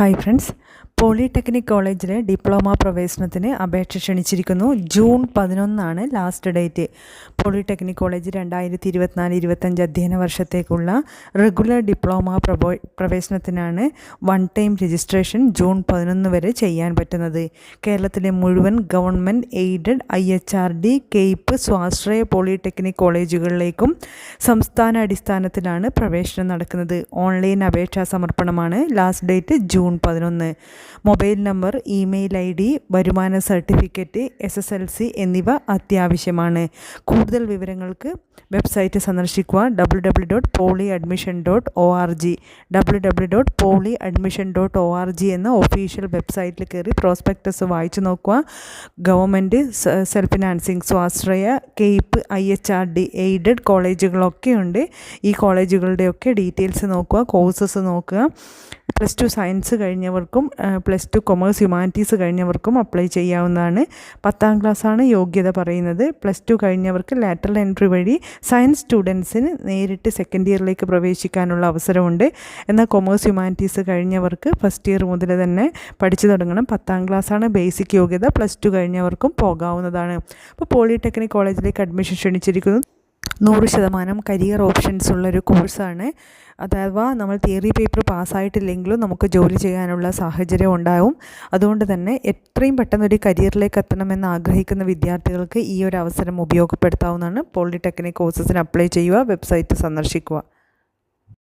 Hi friends polytechnic കോളേജിലെ diploma പ്രവേശനത്തിന് അപേക്ഷ ക്ഷണിച്ചിരിക്കുന്നു. ജൂൺ പതിനൊന്നാണ് ലാസ്റ്റ് ഡേറ്റ്. പോളിടെക്നിക് കോളേജ് രണ്ടായിരത്തി ഇരുപത്തിനാല് ഇരുപത്തഞ്ച് അധ്യയന വർഷത്തേക്കുള്ള റെഗുലർ ഡിപ്ലോമ പ്രവോ പ്രവേശനത്തിനാണ് വൺ ടൈം രജിസ്ട്രേഷൻ ജൂൺ പതിനൊന്ന് വരെ ചെയ്യാൻ പറ്റുന്നത്. കേരളത്തിലെ മുഴുവൻ government aided I H R D CAPE സ്വാശ്രയ പോളിടെക്നിക് കോളേജുകളിലേക്കും സംസ്ഥാന അടിസ്ഥാനത്തിലാണ് പ്രവേശനം നടക്കുന്നത്. ഓൺലൈൻ അപേക്ഷാ സമർപ്പണമാണ് ലാസ്റ്റ് ഡേറ്റ് ജൂൺ പതിനൊന്ന്. Mobile number email I D വരുമാന certificate S S L C എന്നിവ അത്യാവശ്യമാണ്. കൂടുതൽ വിവരങ്ങൾക്ക് വെബ്സൈറ്റ് സന്ദർശിക്കുക W W dot poly admission dot O R G W W dot poly admission dot O R G എന്ന official വെബ്സൈറ്റിൽ കയറി പ്രോസ്പെക്ടസ് വായിച്ചു നോക്കുക. ഗവൺമെന്റ് സെൽഫ് ഫിനാൻസിങ് സ്വാശ്രയ CAPE I H R D aided കോളേജുകളൊക്കെ ഉണ്ട്. ഈ കോളേജുകളുടെയൊക്കെ ഡീറ്റെയിൽസ് നോക്കുക കോഴ്സസ് നോക്കുക. പ്ലസ് ടു സയൻസ് കഴിഞ്ഞവർക്കും പ്ലസ് ടു കൊമേഴ്സ് ഹ്യൂമാനിറ്റീസ് കഴിഞ്ഞവർക്കും അപ്ലൈ ചെയ്യാവുന്നതാണ്. പത്താം ക്ലാസ്സാണ് യോഗ്യത പറയുന്നത്. പ്ലസ് ടു കഴിഞ്ഞവർക്ക് ലാറ്ററൽ എൻട്രി വഴി സയൻസ് സ്റ്റുഡൻസിന് നേരിട്ട് സെക്കൻഡ് ഇയറിലേക്ക് പ്രവേശിക്കാനുള്ള അവസരമുണ്ട്. എന്നാൽ കൊമേഴ്സ് ഹ്യൂമാനിറ്റീസ് കഴിഞ്ഞവർക്ക് ഫസ്റ്റ് ഇയർ മുതൽ തന്നെ പഠിച്ചു തുടങ്ങണം. പത്താം ക്ലാസ്സാണ് ബേസിക് യോഗ്യത. പ്ലസ് ടു കഴിഞ്ഞവർക്കും പോകാവുന്നതാണ്. അപ്പോൾ പോളിടെക്നിക് കോളേജിലേക്ക് അഡ്മിഷൻ ക്ഷണിച്ചിരിക്കുന്നു. നൂറ് ശതമാനം കരിയർ ഓപ്ഷൻസ് ഉള്ളൊരു കോഴ്സാണ്. അഥവാ നമ്മൾ തിയറി പേപ്പർ പാസ്സായിട്ടില്ലെങ്കിലും നമുക്ക് ജോലി ചെയ്യാനുള്ള സാഹചര്യം ഉണ്ടാവും. അതുകൊണ്ട് തന്നെ എത്രയും പെട്ടെന്ന് ഒരു കരിയറിലേക്ക് എത്തണമെന്ന് ആഗ്രഹിക്കുന്ന വിദ്യാർത്ഥികൾക്ക് ഈ ഒരു അവസരം ഉപയോഗപ്പെടുത്താവുന്നതാണ്. പോളിടെക്നിക് കോഴ്സസിന് അപ്ലൈ ചെയ്യുക വെബ്സൈറ്റ് സന്ദർശിക്കുക.